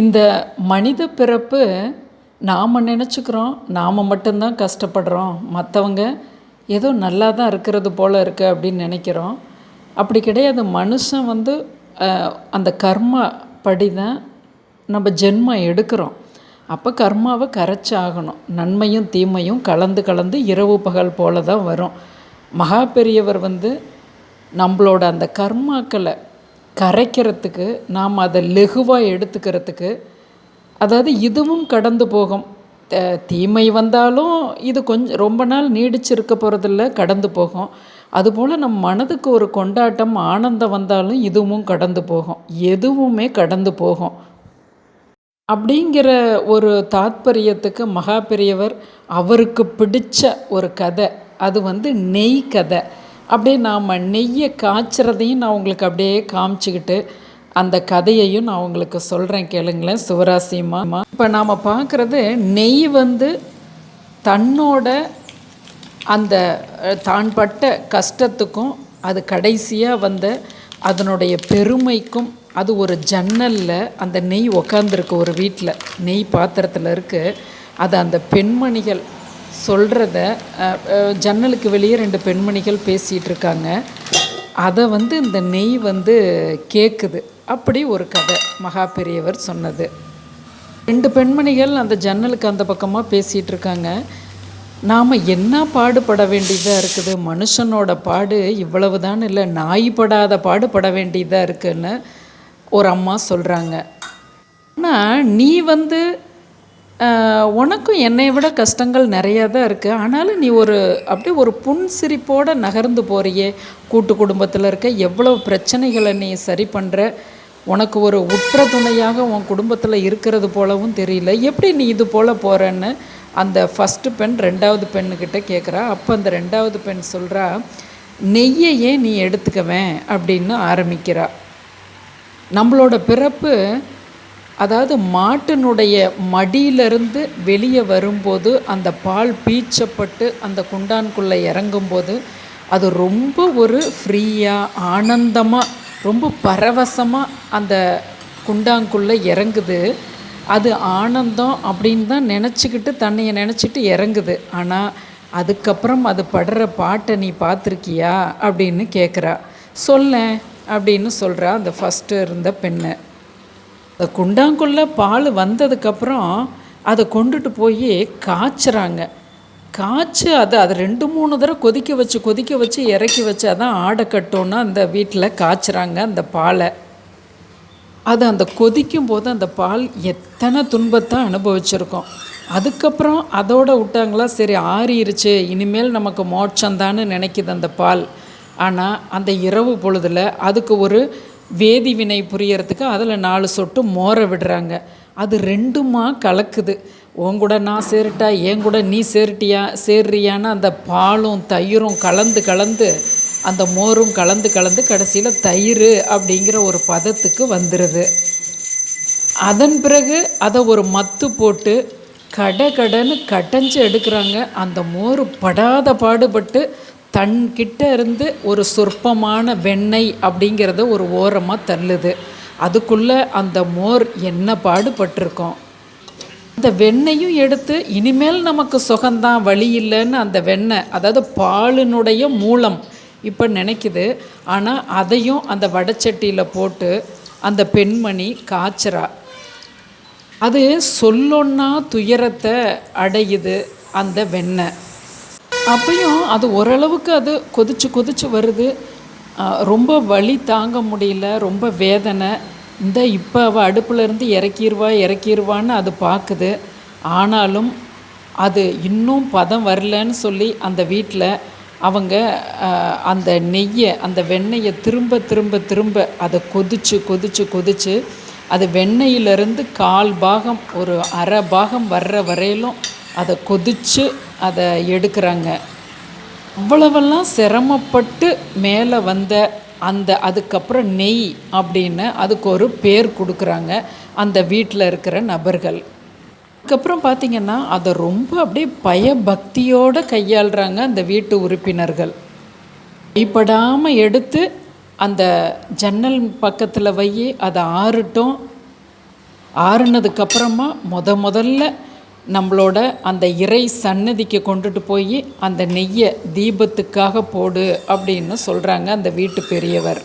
இந்த மனித பிறப்பு நாம் நினச்சிக்கிறோம் நாம் மட்டும்தான் கஷ்டப்படுறோம். மற்றவங்க ஏதோ நல்லா தான் இருக்கிறது போல் இருக்குது அப்படின்னு நினைக்கிறோம். அப்படி கிடையாது. மனுஷன் வந்து அந்த கர்மா படி தான் நம்ம ஜென்மம் எடுக்கிறோம். அப்போ கர்மாவை கரைச்சி ஆகணும் நன்மையும் தீமையும் கலந்து கலந்து இரவு பகல் போல தான் வரும். மகா பெரியவர் வந்து நம்மளோட அந்த கர்மாக்களை கரைக்கிறதுக்கு நாம் அதை லெகுவாக எடுத்துக்கிறதுக்கு அதாவது இதுவும் கடந்து போகும். தீமை வந்தாலும் இது கொஞ்சம் ரொம்ப நாள் நீடிச்சிருக்க போகிறதில்ல கடந்து போகும். அதுபோல் நம் மனதுக்கு ஒரு கொண்டாட்டம் ஆனந்தம் வந்தாலும் இதுவும் கடந்து போகும். எதுவுமே கடந்து போகும். அப்படிங்கிற ஒரு தாத்பரியத்துக்கு மகா பெரியவர் அவருக்கு பிடிச்ச ஒரு கதை. அது வந்து நெய் கதை. அப்படியே நாம் நெய்யை காய்ச்சறதையும் நான் உங்களுக்கு அப்படியே காமிச்சிக்கிட்டு அந்த கதையையும் நான் உங்களுக்கு சொல்கிறேன் கேளுங்களேன் சிவராசியமா இப்போ நாம் பார்க்குறது நெய் வந்து தன்னோட அந்த தான் பட்ட கஷ்டத்துக்கும் அது கடைசியாக வந்த அதனுடைய பெருமைக்கும் அது ஒரு ஜன்னலில் அந்த நெய் உக்காந்துருக்கு ஒரு வீட்டில் நெய் பாத்திரத்தில் இருக்குது அது அந்த பெண்மணிகள் சொல்கிறத ஜன்னலுக்கு வெளியே ரெண்டு பெண்மணிகள் பேசிகிட்டு இருக்காங்க அதை வந்து இந்த நெய் வந்து கேட்குது அப்படி ஒரு கதை மகா பெரியவர் சொன்னது. ரெண்டு பெண்மணிகள் அந்த ஜன்னலுக்கு அந்த பக்கமாக பேசிகிட்டு இருக்காங்க நாம் என்ன பாடுபட வேண்டியதாக இருக்குது? மனுஷனோட பாடு இவ்வளவு தான் இல்லை நாய் படாத பாடுபட வேண்டியதாக இருக்குன்னு ஒரு அம்மா சொல்கிறாங்க ஆனால் நீ வந்து உனக்கும் என்னை விட கஷ்டங்கள் நிறையா தான் இருக்குது ஆனாலும் நீ ஒரு அப்படியே ஒரு புன்சிரிப்போடு நகர்ந்து போகிறியே கூட்டு குடும்பத்தில் இருக்க எவ்வளோ பிரச்சனைகளை நீ சரி பண்ணுற உனக்கு ஒரு உற்ற துணையாக உன் குடும்பத்தில் இருக்கிறது போலவும் தெரியல. எப்படி நீ இது போல் போகிறன்னு அந்த ஃபஸ்ட்டு பெண் ரெண்டாவது பெண்ணுக்கிட்ட கேட்குறா அப்போ அந்த ரெண்டாவது பெண் சொல்கிறா நெய்யையே நீ எடுத்துக்கவேன் அப்படின்னு ஆரம்பிக்கிறா. நம்மளோட பிறப்பு அதாவது மாட்டினுடைய மடியிலிருந்து வெளியே வரும்போது அந்த பால் பீச்சப்பட்டு அந்த குண்டான்குள்ளே இறங்கும்போது அது ரொம்ப ஒரு ஃப்ரீயாக ஆனந்தமாக ரொம்ப பரவசமாக அந்த குண்டாங்குள்ளே இறங்குது. அது ஆனந்தம் அப்படின்னு தான் நினச்சிக்கிட்டு தன்னையை நினச்சிட்டு இறங்குது. ஆனால் அதுக்கப்புறம் அது படுற பாட்டை நீ பார்த்துருக்கியா அப்படின்னு கேட்குறா சொல்லேன் அப்படின்னு சொல்கிறா அந்த ஃபஸ்ட்டு இருந்த பெண்ணை. அந்த குண்டாங்குள்ளே பால் வந்ததுக்கப்புறம் அதை கொண்டுட்டு போய் காய்ச்சுறாங்க. காய்ச்சி அதை அதை ரெண்டு மூணு தடவை கொதிக்க வச்சு கொதிக்க வச்சு இறக்கி வச்சு அதான் ஆடை கட்டோன்னா அந்த வீட்டில் காய்ச்சுறாங்க அந்த பாலை. அது அந்த கொதிக்கும் போது அந்த பால் எத்தனை துன்பத்தை அனுபவிச்சிருக்கோம். அதுக்கப்புறம் அதோட விட்டாங்களா சரி ஆறிருச்சு இனிமேல் நமக்கு மோட்சம்தான்னு நினைக்குது அந்த பால். ஆனால் அந்த இரவு பொழுதில் அதுக்கு ஒரு வேதி வினை புரியறதுக்கு அதில் நாலு சொட்டு மோரை விடுறாங்க. அது ரெண்டுமா கலக்குது. உன் கூட நான் சேருட்டா என் கூட நீ சேருட்டியா சேர்றியான்னு அந்த பாலும் தயிரும் கலந்து கலந்து அந்த மோரும் கலந்து கலந்து கடைசியில் தயிர் அப்படிங்கிற ஒரு பதத்துக்கு வந்துடுது அதன் பிறகு அதை ஒரு மத்து போட்டு கடை கடைன்னு கடைஞ்சு எடுக்கிறாங்க. அந்த மோர் படாத பாடுபட்டு தன்கிட்ட இருந்து ஒரு சொற்பமான வெண்ணெய் அப்படிங்கிறத ஒரு ஓரமாக தள்ளுது. அதுக்குள்ளே அந்த மோர் என்ன பாடுபட்டிருக்கோம்? அந்த வெண்ணையும் எடுத்து இனிமேல் நமக்கு சுகந்தான் வழி இல்லைன்னு அந்த வெண்ணெய் அதாவது பாலினுடைய மூலம் இப்போ நினைக்குது. ஆனால் அதையும் அந்த வடச்சட்டியில் போட்டு அந்த பெண்மணி காய்ச்சறா. அது சொல்லொன்னா துயரத்தை அடையுது அந்த வெண்ணெய். அப்பையும் அது ஓரளவுக்கு அது கொதிச்சு கொதிச்சு வருது. ரொம்ப வலி தாங்க முடியல ரொம்ப வேதனை. இந்த இப்போ அவள் அடுப்புல இருந்து இறக்கிடுவா இறக்கிடுவான்னு அது பார்க்குது ஆனாலும் அது இன்னும் பதம் வரலன்னு சொல்லி அந்த வீட்டில் அவங்க அந்த நெய்யை அந்த வெண்ணெயை திரும்ப திரும்ப திரும்ப அதை கொதிச்சு கொதிச்சு கொதிச்சு அது வெண்ணெயிலிருந்து கால் பாகம் ஒரு அரை பாகம் வர்ற வரையிலும் அதை கொதிச்சு அதை எடுக்கிறாங்க. அவ்வளவெல்லாம் சிரமப்பட்டு மேலே வந்த அந்த அதுக்கப்புறம் நெய் அப்படின்னு அதுக்கு ஒரு பேர் கொடுக்குறாங்க அந்த வீட்டில் இருக்கிற நபர்கள். அதுக்கப்புறம் பார்த்திங்கன்னா அதை ரொம்ப அப்படியே பயபக்தியோடு கையாளுறாங்க அந்த வீட்டு உறுப்பினர்கள். இப்படாமல் எடுத்து அந்த ஜன்னல் பக்கத்தில் வை அதை ஆறட்டும். ஆறுனதுக்கப்புறமா முத முதல்ல நம்மளோட அந்த இறை சன்னதிக்கு கொண்டுட்டு போய் அந்த நெய்யை தீபத்துக்காக போடு அப்படின்னு சொல்கிறாங்க அந்த வீட்டு பெரியவர்.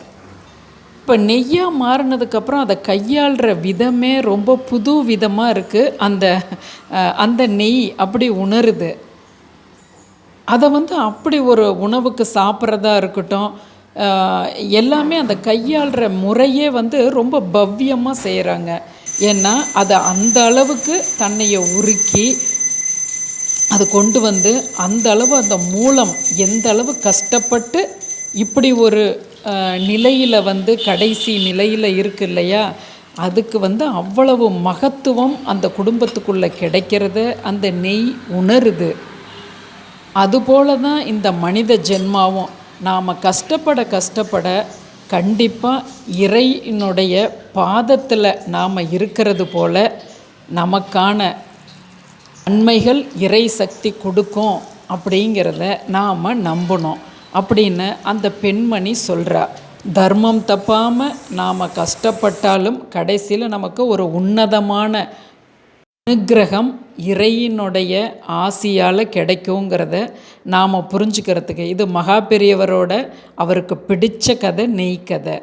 இப்போ நெய்யாக மாறினதுக்கப்புறம் அதை கையாளுற விதமே ரொம்ப புது விதமாக இருக்குது அந்த அந்த நெய் அப்படி உணருது. அதை வந்து அப்படி ஒரு உணவுக்கு சாப்பிட்றதா இருக்கட்டும் எல்லாமே அந்த கையாளுற முறையே வந்து ரொம்ப பவ்யமாக செய்கிறாங்க ஏன்னா அதை அந்த அளவுக்கு தன்னையை உருக்கி அது கொண்டு வந்து அந்த அளவு அந்த மூலம் எந்த அளவு கஷ்டப்பட்டு இப்படி ஒரு நிலையில் வந்து கடைசி நிலையில் இருக்கு இல்லையா? அதுக்கு வந்து அவ்வளவு மகத்துவம் அந்த குடும்பத்துக்குள்ளே கிடைக்கிறது அந்த நெய் உணருது. அதுபோல தான் இந்த மனித ஜென்மாவும். நாம் கஷ்டப்பட கஷ்டப்பட கண்டிப்பாக இறையினுடைய பாதத்தில் நாம் இருக்கிறது போல நமக்கான நன்மைகள் இறை சக்தி கொடுக்கும் அப்படிங்கிறத நாம் நம்பணும். அப்படின்னு அந்த பெண்மணி சொல்கிறா தர்மம் தப்பாமல் நாம் கஷ்டப்பட்டாலும் கடைசியில் நமக்கு ஒரு உன்னதமான அனுக்கிரகம் இறையினுடைய ஆசியால் கிடைக்குங்கிறத நாம் புரிஞ்சுக்கிறதுக்கு இது மகா பெரியவரோட அவருக்கு பிடித்த கதை நெய் கதை